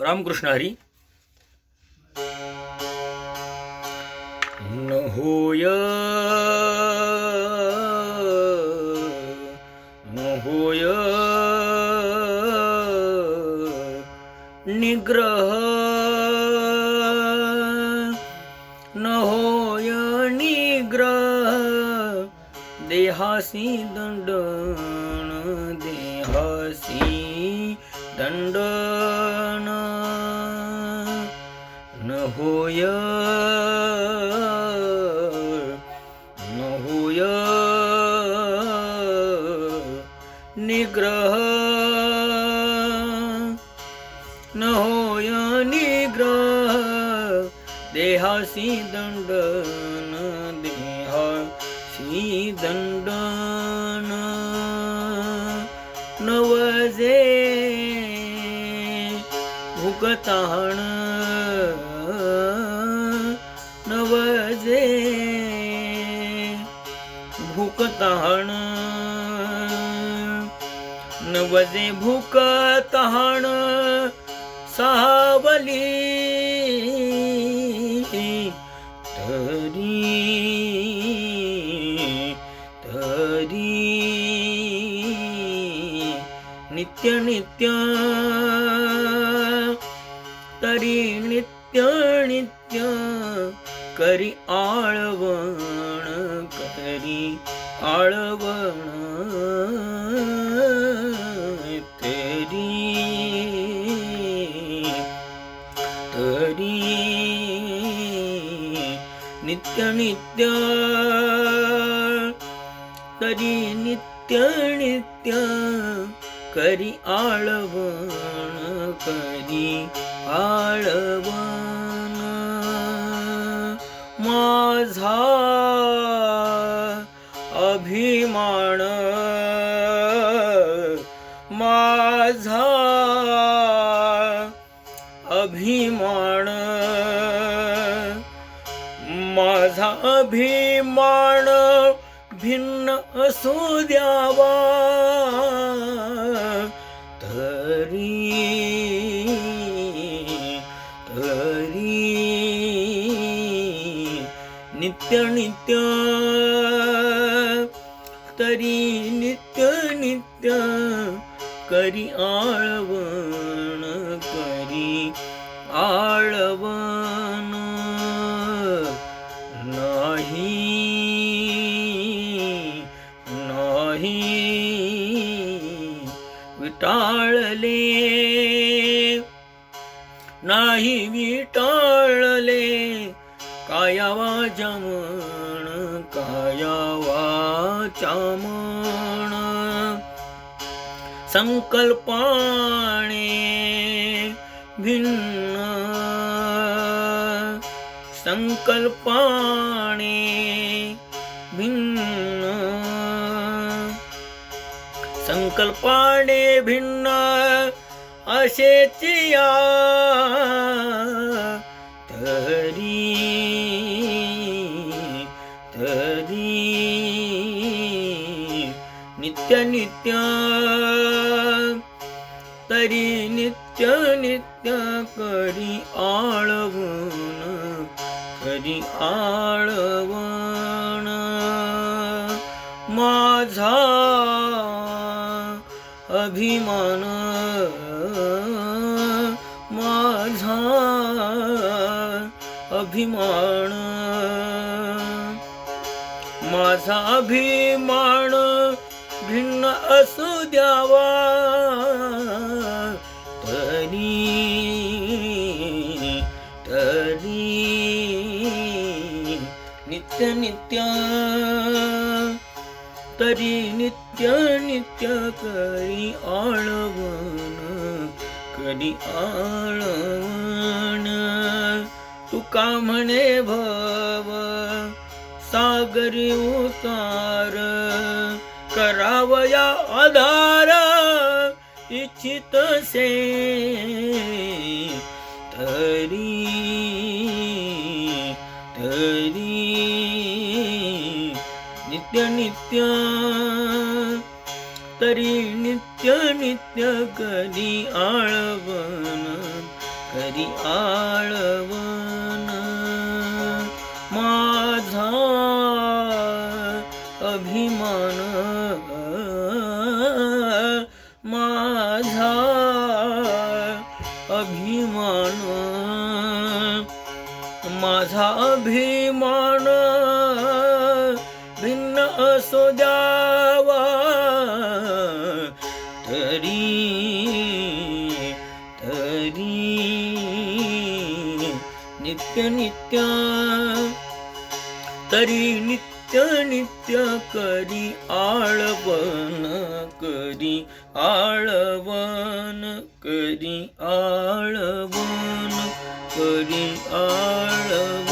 रामकृष्ण हरी। न होय। न होय। निग्रह। न होय निग्रह। देहासी दंड। देहासी दंडन न होय न होय निग्रह न होय निग्रह देहासी दंडन देहासी दंडन नवजे भुगताण नवजे भूकताण नवजे सावली. तरी तरी. नित्य नित्य. तरी नित्य. करी आळवण करी आळवण तरी तरी नित्य नित्य तरी नित्य नित्य करी आळवण करी आळवण. माझा अभिमान माझा अभिमान माझा अभिमान भिन्न असू द्यावा. तरी नित्य नित्य तरी नित्य नित्य करी आळवण करी आळवण नाही नाही विटाळले नाही विटाळले कायावा जमण कायावा चामण संकल्पाने भिन्न संकल्पाने भिन्न. संकल्पाने भिन्न असेच या तरी नित्य नित्य तरी नित्य नित्य करी आळवण करी आळवण. माझा अभिमान माझा अभिमान माझा अभिमान भिन्न असू द्यावा. तरी तरी नित्य नित्य तरी नित्य नित्य करी आळवण करी आळवण. तुका म्हणे भव सागरी उतार करावया आधार इच्छित से। तरी तरी नित्य नित्य तरी नित्य नित्य कधी आळवण करी आळवण। माझा अभिमान माझा अभिमान माझा अभिमान भिन्न असो द्यावा तरी तरी नित्य नित्य तरी नित्य नित्य नित्य करी आळवण करी आळवण करी आळवण करी आळवण